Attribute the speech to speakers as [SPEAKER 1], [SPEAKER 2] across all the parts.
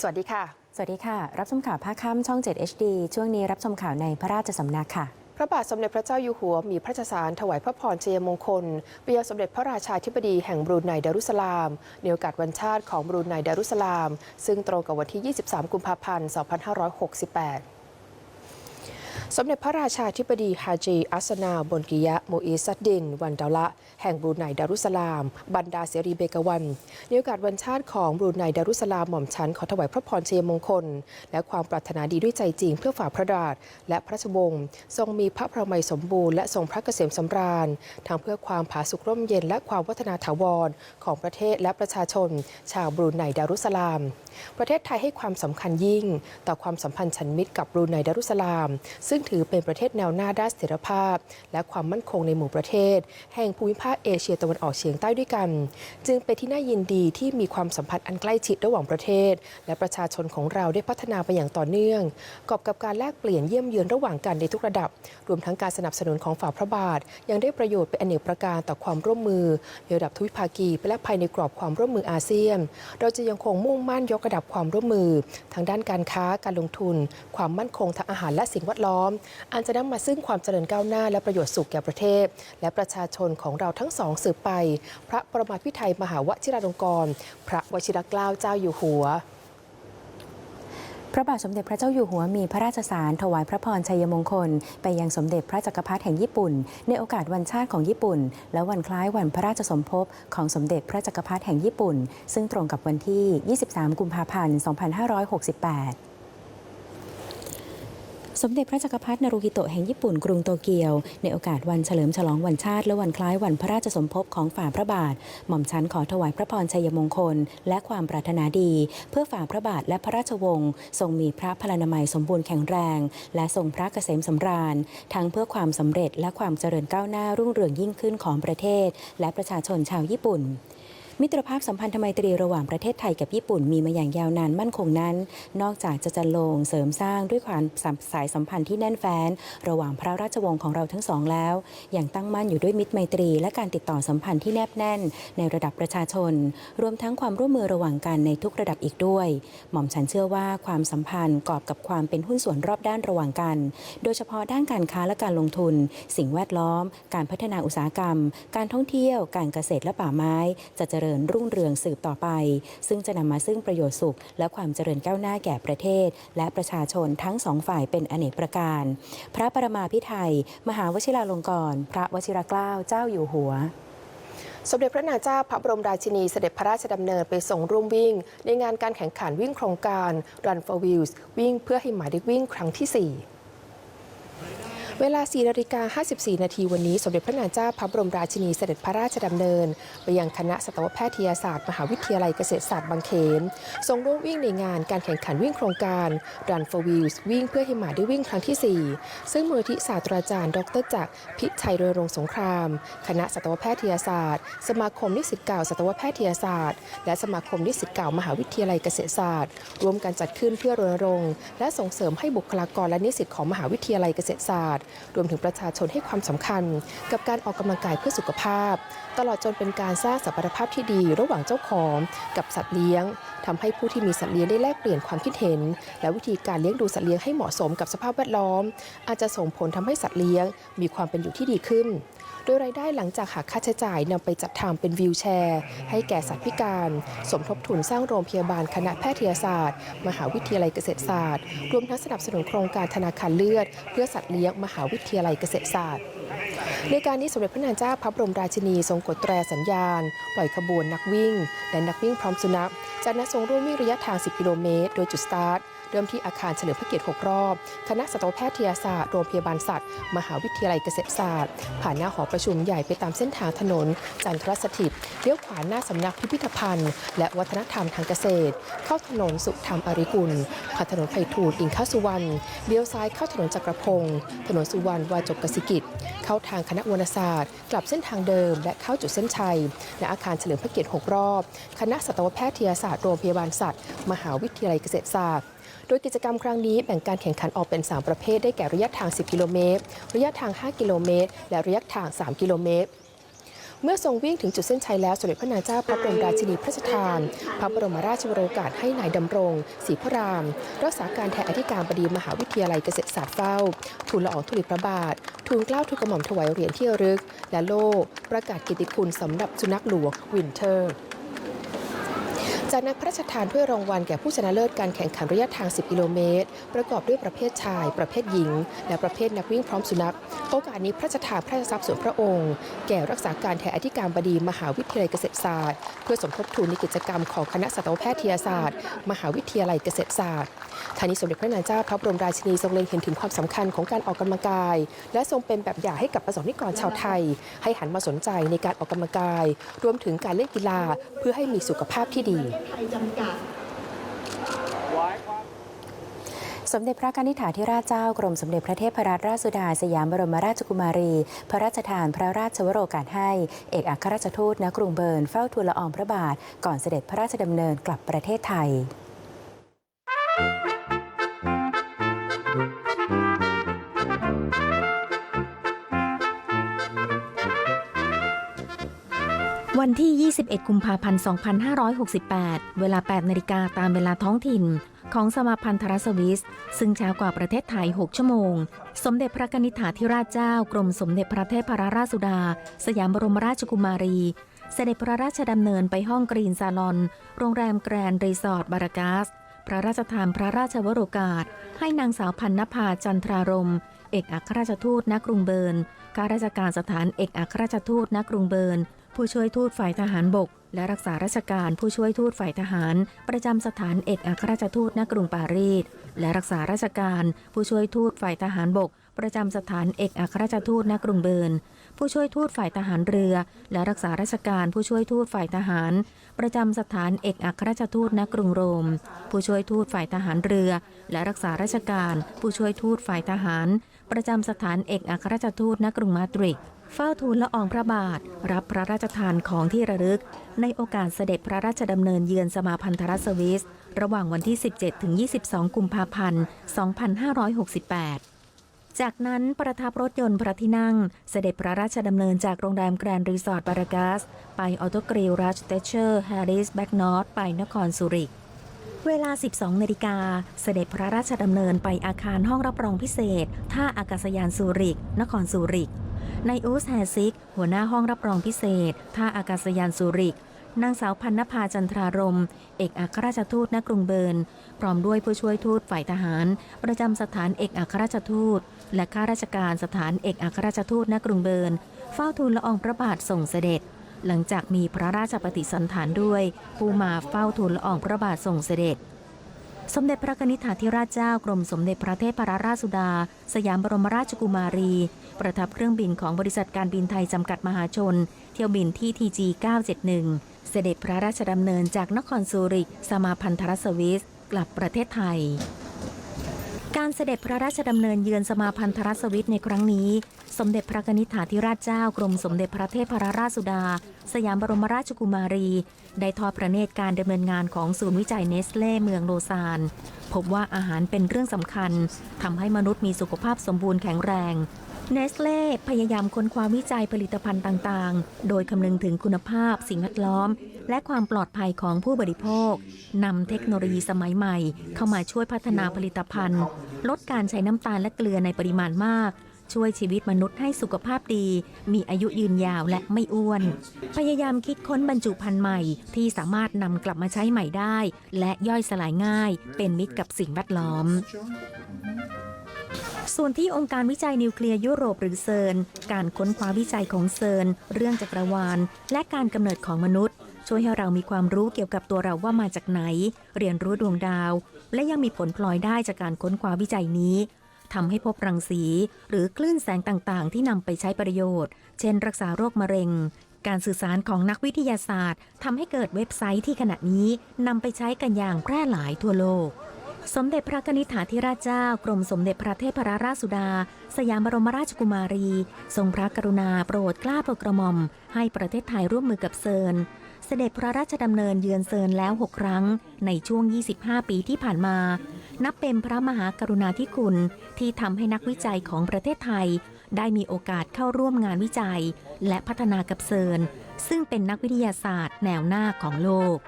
[SPEAKER 1] สวัสดีค่ะ
[SPEAKER 2] สวัสดีค่ะ รับชมข่าวภาคค่ำช่อง 7 HD ช่วงนี้รับชมข่าวในพระราชสำนักค่ะ
[SPEAKER 1] พระบาทสมเด็จพระเจ้าอยู่หัวมีพระราชสารถวายพระพรชัยมงคลไปยังสมเด็จพระราชาธิบดีแห่งบรูไนดารุสลามในโอกาสวันชาติของบรูไนดารุสลาม ซึ่งตรงกับวันที่ 23 กุมภาพันธ์ 2568 สมเด็จพระราชาธิบดีฮาจีอัสนาบนกิยะโมอีซัดดิน วันดาละ แห่งบรูไนดารุสลามบันดาเสรีเบกวันในโอกาสวันชาติของบรูไนดารุสลามหม่อมชันขอถวายพระพรชัยมงคล และความปรารถนาดีด้วยใจจริงเพื่อฝ่าพระดาษและพระราชวงศ์ทรงมีพระพระไมยสมบูรณ์และทรงพระเกษมสำราญทั้งเพื่อความผาสุกร่มเย็นและความวัฒนาถาวรของประเทศและประชาชน ชาวบรูไนดารุสลาม ประเทศไทยให้ความสำคัญยิ่ง ต่อความสัมพันธ์ฉันมิตรกับบรูไนดารุสลามซึ่งึ่งถือเป็นประเทศแนวหน้าด้านเสถียรภาพ และความมั่นคงในหมู่ประเทศ แห่งภูมิภาคเอเชียตะวันออกเฉียงใต้ด้วยกัน จึงเป็นที่น่ายินดีที่มีความสัมพันธ์อันใกล้ชิดระหว่างประเทศ และประชาชนของเราได้พัฒนาไปอย่างต่อเนื่องกอบกับการแลกเปลี่ยนเยี่ยมเยือนระหว่างกันในทุกระดับ รวมทั้งการสนับสนุนของฝ่าพระบาท ยังได้ประโยชน์เป็นอเนกประการต่อความร่วมมือในระดับทวิภาคีและภายในกรอบความร่วมมืออาเซียน เราจะยังคงมุ่งมั่นยกระดับความร่วมมือ ทางด้านการค้าการลงทุน ความมั่นคงทางอาหารและสิ่งแวดล้อมอันจะนำมาซึ่งความเจริญก้าวหน้า และประโยชน์สุขแก่ประเทศ และประชาชนของเราทั้งสองสืบไป พระประมาพิไทยมหาวชิราลงกรณ์พระวชิรเกล้าเจ้าอยู่หัว
[SPEAKER 2] พระบาทสมเด็จพระเจ้าอยู่หัวมีพระราชสารถวายพระพรชัยมงคล ไปยังสมเด็จพระจักรพรรดิแห่งญี่ปุ่น ในโอกาสวันชาติของญี่ปุ่น และวันคล้ายวันพระราชสมภพของสมเด็จพระจักรพรรดิแห่งญี่ปุ่น ซึ่งตรงกับวันที่ 23 กุมภาพันธ์ 2568 สมเด็จพระจักรพรรดินารุฮิโตะแห่งญี่ปุ่นกรุงโตเกียว ในโอกาสวันเฉลิมฉลองวันชาติ และวันคล้ายวันพระราชสมภพของฝ่าพระบาท หม่อมชั้นขอถวายพระพรชัยมงคล และความปรารถนาดี เพื่อฝ่าพระบาทและพระราชวงศ์ทรงมีพระพลานามัยสมบูรณ์แข็งแรง และทรงพระเกษมสำราญ ทั้งเพื่อความสำเร็จและความเจริญก้าวหน้ารุ่งเรืองยิ่งขึ้นของประเทศ และประชาชนชาวญี่ปุ่น มิตรภาพสัมพันธไมตรีระหว่างประเทศไทยกับญี่ปุ่นมีมาอย่างยาวนานมั่นคงนั้น นอกจากจะจันลงเสริมสร้างด้วยความสายสัมพันธ์ที่แน่นแฟ้นระหว่างพระราชวงศ์ของเราทั้งสองแล้วยังตั้งมั่นอยู่ด้วยมิตรไมตรี และการติดต่อสัมพันธ์ที่แนบแน่น ในระดับประชาชน รวมทั้งความร่วมมือระหว่างกันในทุกระดับอีกด้วย หม่อมฉันเชื่อว่าความสัมพันธ์กอบกับความเป็นหุ้นส่วนรอบด้านระหว่างกัน โดยเฉพาะด้านการค้าและการลงทุน สิ่งแวดล้อม การพัฒนาอุตสาหกรรม การท่องเที่ยว การเกษตรและป่าไม้จะเจริญรุ่งเรืองสืบต่อไป ซึ่งจะนำมาซึ่งประโยชน์สุข และความเจริญก้าวหน้าแก่ประเทศ และประชาชนทั้งสองฝ่ายเป็นอเนกประการ พระประมาพิไทย มหาวชิราลงกรณ์พระวชิรเกล้าเจ้าอยู่หัว
[SPEAKER 1] สมเด็จพระนางเจ้าพระบรมราชินีเสด็จพระราชดำเนินไปส่งร่วมวิ่ง ในงานการแข่งขันวิ่งโครงการ Run for Wheels วิ่งเพื่อให้หมาได้วิ่งครั้งที่ 4 เวลา4นาฬิกา54 นาทีวันนี้สมเด็จพระนางเจ้าพระบรมราชินีเสด็จพระราชดำเนิน ไปยังคณะสัตวแพทยศาสตร์ มหาวิทยาลัยเกษตรศาสตร์บางเขนทรงร่วมวิ่งในงานการแข่งขันวิ่งโครงการ Run for Wheels วิ่งเพื่อให้หมาได้วิ่งครั้งที่ 4 ซึ่งมูลที่ศาสตราจารย์ ดรจักรพิชัยเรือรงสงคราม คณะสัตวแพทยศาสตร์ สมาคมนิสิตเก่าสัตวแพทยศาสตร์ และสมาคมนิสิตเก่ามหาวิทยาลัยเกษตรศาสตร์ร่วมกันจัดขึ้นเพื่อรณรงค์และส่งเสริมให้บุคลากรและนิสิตของมหาวิทยาลัยเกษตรศาสตร์รวมถึงประชาชนให้ความสำคัญ กับการออกกำลังกายเพื่อสุขภาพ ตลอดจนเป็นการสร้างสัมพันธภาพที่ดีระหว่างเจ้าของกับสัตว์เลี้ยงทำให้ผู้ที่มีสัตว์เลี้ยงได้แลกเปลี่ยนความคิดเห็น และวิธีการเลี้ยงดูสัตว์เลี้ยงให้เหมาะสมกับสภาพแวดล้อม อาจจะส่งผลทำให้สัตว์เลี้ยง มีความเป็นอยู่ที่ดีขึ้น โดยรายได้หลังจากหักค่าใช้จ่ายนำไปจัดทำเป็นวิวแชร์ ให้แก่สัตว์พิการ สมทบทุนสร้างโรงพยาบาลคณะแพทยศาสตร์ มหาวิทยาลัยเกษตรศาสตร์ รวมทั้งสนับสนุนโครงการธนาคารเลือด เพื่อสัตว์เลี้ยงมหาวิทยาลัยเกษตรศาสตร์ ในการนี้สมเด็จพระนางเจ้าพระบรมราชินีทรงกดแตรสัญญาณ ปล่อยขบวนนักวิ่ง และนักวิ่งพร้อมสุนัข จากนั้นทรงร่วมวิ่งระยะทาง 10 กิโลเมตร โดยจุดสตาร์ท เริ่มที่อาคารเฉลิมพระเกียรติ 6 รอบ คณะสัตวแพทยศาสตร์ โรงพยาบาลสัตว์ มหาวิทยาลัยเกษตรศาสตร์ ผ่านหน้าหอประชุมใหญ่ไปตามเส้นทางถนน จันทรสถิตเลี้ยวขวาหน้าสำนักพิพิธภัณฑ์ และวัฒนธรรมทางเกษตร เข้าถนนสุธรรมอริกุล ผ่านถนนไผ่ทูลอิงค้าสุวรรณ เลี้ยวซ้ายเข้าถนนจักรพงศ์ถนนสุวรรณวาจกกสิกิจ เข้าทางคณะวรรณศาสตร์ กลับเส้นทางเดิม และเข้าจุดเส้นชัยณอาคารเฉลิมพระเกียรติ 6 รอบ คณะสัตวแพทยศาสตร์ โรงพยาบาลสัตว์ มหาวิทยาลัยเกษตรศาสตร์ โดยกิจกรรมครั้งนี้แบ่งการแข่งขันออกเป็น 3 ประเภทได้แก่ระยะทาง 10 กิโลเมตร ระยะทาง 5 กิโลเมตร และระยะทาง 3 กิโลเมตรเมื่อทรงวิ่งถึงจุดเส้นชัยแล้วสมเด็จพระนางเจ้าพระบรมราชินีพระราชทาน พระบรมราชวโรกาสให้นายดำรงศรีพระราม รักษาการแทนอธิการบดีมหาวิทยาลัยเกษตรศาสตร์เฝ้า ทูลละอองธุลีพระบาท ทูลเกล้าทูลกระหม่อมถวายเหรียญที่ระลึก และโล่ประกาศกิติคุณสำหรับสุนัขหลวงวินเทอร์ จากนั้นพระราชทานถ้วยรางวัลแก่ผู้ชนะเลิศการแข่งขันระยะทาง 10 กิโลเมตร ประกอบด้วยประเภทชาย ประเภทหญิง และประเภทนักวิ่งพร้อมสุนัข โอกาสนี้พระราชทานพระราชทรัพย์ส่วนพระองค์ แก่รักษาการแทนอธิการบดีมหาวิทยาลัยเกษตรศาสตร์ เพื่อสมทบทุนในกิจกรรมของคณะสัตวแพทยศาสตร์ มหาวิทยาลัยเกษตรศาสตร์ทานี้สมเด็จพระนางเจ้าพระบรมราชินีทรงเล็งเห็นถึงความสำคัญของการออกกำลังกาย และทรงเป็นแบบอย่างให้กับประสบนิกรชาวไทย ให้หันมาสนใจในการออกกำลังกาย รวมถึงการเล่นกีฬาเพื่อให้มีสุขภาพที่ดี
[SPEAKER 2] สมเด็จพระนิธิถาธิราชเจ้ากรมสมเด็จพระเทพรัตนราชสุดา สยามบรมราชกุมารี พระราชทานพระราชวโรกาสให้ เอกอัครราชทูตณกรุงเบิร์นเฝ้าทูลละอองพระบาท ก่อนเสด็จพระราชดำเนินกลับประเทศไทย
[SPEAKER 3] ที่ 21 กุมภาพันธ์ 2568 เวลา 8 นาฬิกาตามเวลาท้องถิ่น ของสมาพันธรัสวิส ซึ่งช้ากว่าประเทศไทย 6 ชั่วโมง สมเด็จพระกนิษฐาธิราชเจ้ากรมสมเด็จพระเทพรราชสุดา สยามบรมราชกุมารี เสด็จพระราชดำเนินไปห้องกรีนซาลอน โรงแรมแกรนด์รีสอร์ทบารากัส พระราชทานพระราชวโรกาส ให้นางสาวพันนภาจันทรารม เอกอัครราชทูตณกรุงเบิร์นข้าราชการสถานเอกอัครราชทูตณกรุงเบิร์น ผู้ช่วยทูตฝ่ายทหารบก และรักษาราชการผู้ช่วยทูตฝ่ายทหาร ประจำสถานเอกอัครราชทูตณกรุงปารีสและรักษาราชการ ผู้ช่วยทูตฝ่ายทหารบก ประจำสถานเอกอัครราชทูตณกรุงเบิร์นผู้ช่วยทูตฝ่ายทหารเรือ และรักษาราชการผู้ช่วยทูตฝ่ายทหาร ประจำสถานเอกอัครราชทูตณกรุงโรม ผู้ช่วยทูตฝ่ายทหารเรือ และรักษาราชการ ผู้ช่วยทูตฝ่ายทหาร ประจำสถานเอกอัครราชทูตณกรุงมาดริด เฝ้าทูลละอองพระบาท รับพระราชทานของที่ระลึก ในโอกาสเสด็จพระราชดำเนินเยือนสมาพันธรัสวิส ระหว่างวันที่ 17ถึง22 กุมภาพันธ์ 2568 จากนั้นประทับรถยนต์พระที่นั่ง เสด็จพระราชดำเนินจากโรงแรมแกรนด์รีสอร์ทบารากัส ไปออโตกริลรัชเตเชอร์แฮร์ริสแบ็กนอร์ไปนครสุริกเวลา 12 นาฬิกา เสด็จพระราชดำเนินไปอาคารห้องรับรองพิเศษ ท่าอากาศยานสุริก นครสุริก ในอูสแฮซิก หัวหน้าห้องรับรองพิเศษ ท่าอากาศยานสุริก นางสาวพันนภาจันทรารม เอกอัครราชทูตณกรุงเบิร์น พร้อมด้วยผู้ช่วยทูตฝ่ายทหาร ประจำสถานเอกอัครราชทูต และข้าราชการสถานเอกอัครราชทูตณกรุงเบิร์น เฝ้าทูลละอองพระบาทส่งเสด็จ หลังจากมีพระราชปฏิสันถานด้วย ผู้มาเฝ้าทูลละอองพระบาทส่งเสด็จ สมเด็จพระนิษฐาธิราชเจ้ากรมสมเด็จพระเทพรราชสุดา สยามบรมราชกุมารี ประทับเครื่องบินของบริษัทการบินไทยจำกัดมหาชน เที่ยวบินที่ TG 971 เสด็จพระราชดำเนินจากนครซูริก สมาพันธรสวิส กลับประเทศไทย การเสด็จพระราชดำเนินเยือนสมาพันธรัสวิสในครั้งนี้ สมเด็จพระนิธิาธิราชเจ้ากรมสมเด็จพระเทพรราชสุดา สยามบรมราชกุมารี ได้ทอดพระเนตรการดำเนินงานของศูนย์วิจัยเนสเล่เมืองโลซาน พบว่าอาหารเป็นเรื่องสำคัญทำให้มนุษย์มีสุขภาพสมบูรณ์แข็งแรง เนสเล่พยายามค้นคว้าวิจัยผลิตภัณฑ์ต่างๆ โดยคำนึงถึงคุณภาพสิ่งแวดล้อม และความปลอดภัยของผู้บริโภคนำเทคโนโลยีสมัยใหม่ เข้ามาช่วยพัฒนาผลิตภัณฑ์ ลดการใช้น้ำตาลและเกลือในปริมาณมาก ช่วยชีวิตมนุษย์ให้สุขภาพดี มีอายุยืนยาวและไม่อ้วน พยายามคิดค้นบรรจุภัณฑ์ใหม่ ที่สามารถนำกลับมาใช้ใหม่ได้ และย่อยสลายง่าย เป็นมิตรกับสิ่งแวดล้อม ส่วนที่องค์การวิจัยนิวเคลียร์ยุโรปหรือเซิร์นการค้นคว้าวิจัยของเซิร์นเรื่องจักรวาล และการกำเนิดของมนุษย์ ช่วยให้เรามีความรู้เกี่ยวกับตัวเราว่ามาจากไหน เรียนรู้ดวงดาว และยังมีผลพลอยได้จากการค้นคว้าวิจัยนี้ทำให้พบรังสี หรือคลื่นแสงต่างๆ ที่นำไปใช้ประโยชน์ เช่น รักษาโรคมะเร็ง การสื่อสารของนักวิทยาศาสตร์ทำให้เกิดเว็บไซต์ที่ขณะนี้นำไปใช้กันอย่างแพร่หลายทั่วโลก สมเด็จพระนิษฐาธิราชเจ้ากรมสมเด็จพระเทพรราชสุดา สยามบรมราชกุมารี ทรงพระกรุณาโปรดเกล้าโปรดกระหม่อม ให้ประเทศไทยร่วมมือกับเซิร์นเสด็จพระราชดำเนินเยือนเซิร์นแล้ว 6 ครั้ง ในช่วง 25 ปีที่ผ่านมา นับเป็นพระมหากรุณาธิคุณ ที่ทำให้นักวิจัยของประเทศไทย ได้มีโอกาสเข้าร่วมงานวิจัย และพัฒนากับเซิร์นซึ่งเป็นนักวิทยาศาสตร์ แนวหน้าของโลก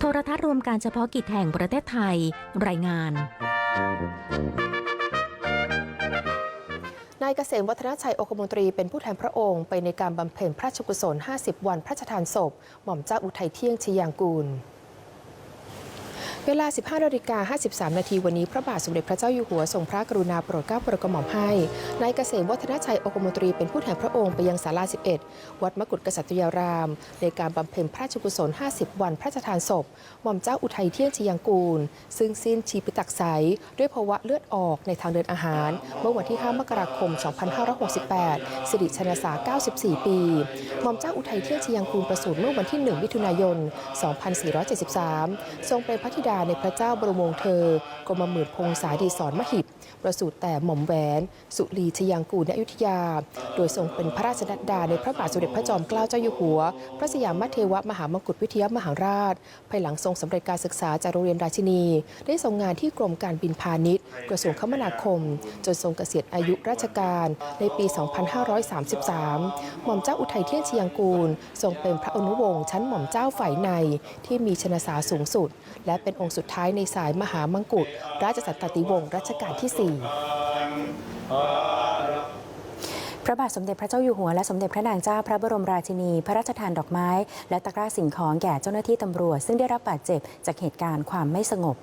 [SPEAKER 3] โทรทัศน์รวมการเฉพาะกิจแห่งประเทศไทย รายงาน
[SPEAKER 1] นายเกษมวัฒนชัยโอคมนตรีเป็นผู้แทนพระองค์ ไปในการบำเพ็ญพระชกุศล 50 วันพระราชทานศพ หม่อมเจ้าอุทัยเที่ยงชยางกูล เวลา 15นาฬิกา53 นาทีวันนี้พระบาทสมเด็จพระเจ้าอยู่หัวทรงพระกรุณาโปรดเกล้าโปรดกระหม่อมให้ นายเกษมวัฒนชัยโอคมนตรีเป็นผู้แทนพระองค์ไปยังศาลา 11 วัดมกุฏกษัตริยาราม ในการบำเพ็ญพระราชกุศล 50 วันพระราชทานศพหม่อมเจ้าอุทัยเที่ยงชียงกูล ซึ่งสิ้นชีพตักไสยด้วยภาวะเลือดออกในทางเดินอาหาร เมื่อวันที่ 5 มกราคม 2568 สิริชนสา 94 ปีหม่อมเจ้าอุทัยเที่ยงชียงกูลประสูติเมื่อวันที่ 1 มิถุนายน 2473 ทรงเป็นพระธิดาในพระเจ้าบรมวงศ์เธอกรมหมื่นพงษาดีสอนมหิตประสูติแต่หม่อมแหวน สุรีชยางกูลณอยุธยา โดยทรงเป็นพระราชนัดดาในพระบาทสมเด็จพระจอมเกล้าเจ้าอยู่หัว พระสยามเทวมหามกุฏวิทยามหาราช ภายหลังทรงสำเร็จการศึกษาจากโรงเรียนราชินี ได้ทรงงานที่กรมการบินพาณิชย์ กระทรวงคมนาคม จนทรงเกษียณอายุราชการในปี 2533 หม่อมเจ้าอุทัยเที่ยงชยางกูล ทรงเป็นพระอนุวงศ์ชั้นหม่อมเจ้าฝ่ายในที่มีชนสาสูงสุด และเป็นองค์สุดท้ายในสายมหามังกุฎราชสันตติวงศ์รัชกาลที่ 4
[SPEAKER 2] พระบาทสมเด็จพระเจ้าอยู่หัวและสมเด็จพระนางเจ้าพระบรมราชินี พระราชทานดอกไม้ และตะกร้าสิ่งของแก่เจ้าหน้าที่ตำรวจ ซึ่งได้รับบาดเจ็บจากเหตุการณ์ความไม่สงบ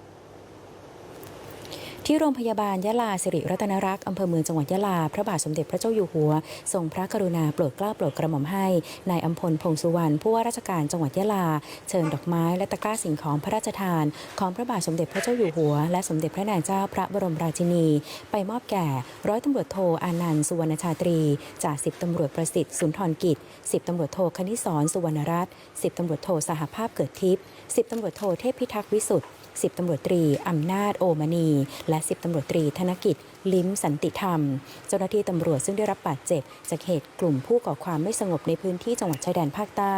[SPEAKER 2] ที่โรงพยาบาลยะลาสิริรัตนรักษ์อำเภอเมืองจังหวัดยะลา พระบาทสมเด็จพระเจ้าอยู่หัว ทรงพระกรุณาโปรดเกล้าโปรดกระหม่อมให้นายอัมพลพงสุวรรณผู้ว่าราชการจังหวัดยะลา เชิญดอกไม้และตะกร้าสิ่งของพระราชทาน ของพระบาทสมเด็จพระเจ้าอยู่หัว และสมเด็จพระนางเจ้าพระบรมราชินี ไปมอบแก่ ร้อยตำรวจโทอานันต์สุวรรณชาตรีจ่าสิบตำรวจประสิทธิ์สุนทรกิจสิบตำรวจโทคณิศรสุวรรณรัตน์สิบตำรวจโทสหภาพเกิดทิพย์สิบตำรวจโทเทพพิทักษ์วิสุทธิ์ สิบตำรวจตรีอำนาจโอมณี และสิบตำรวจตรีธนกิจ ลิ้มสันติธรรม เจ้าหน้าที่ตำรวจซึ่งได้รับบาดเจ็บ จากเหตุกลุ่มผู้ก่อความไม่สงบในพื้นที่จังหวัดชายแดนภาคใต้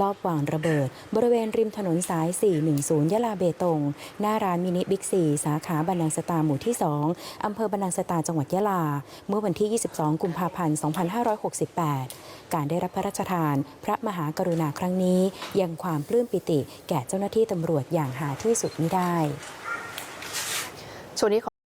[SPEAKER 2] ลอบวางระเบิด บริเวณริมถนนสาย 410 ยะลาเบตง หน้าร้านมินิบิ๊กซีสาขาบันนังสตาหมู่ที่ 2 อำเภอบันนังสตาจังหวัดยะลา เมื่อวันที่ 22 กุมภาพันธ์ 2568 การได้รับพระราชทาน พระมหากรุณาครั้งนี้ ยังความปลื้มปิติ แก่เจ้าหน้าที่ตำรวจอย่างหาที่สุดมิได้
[SPEAKER 1] ช่วงนี้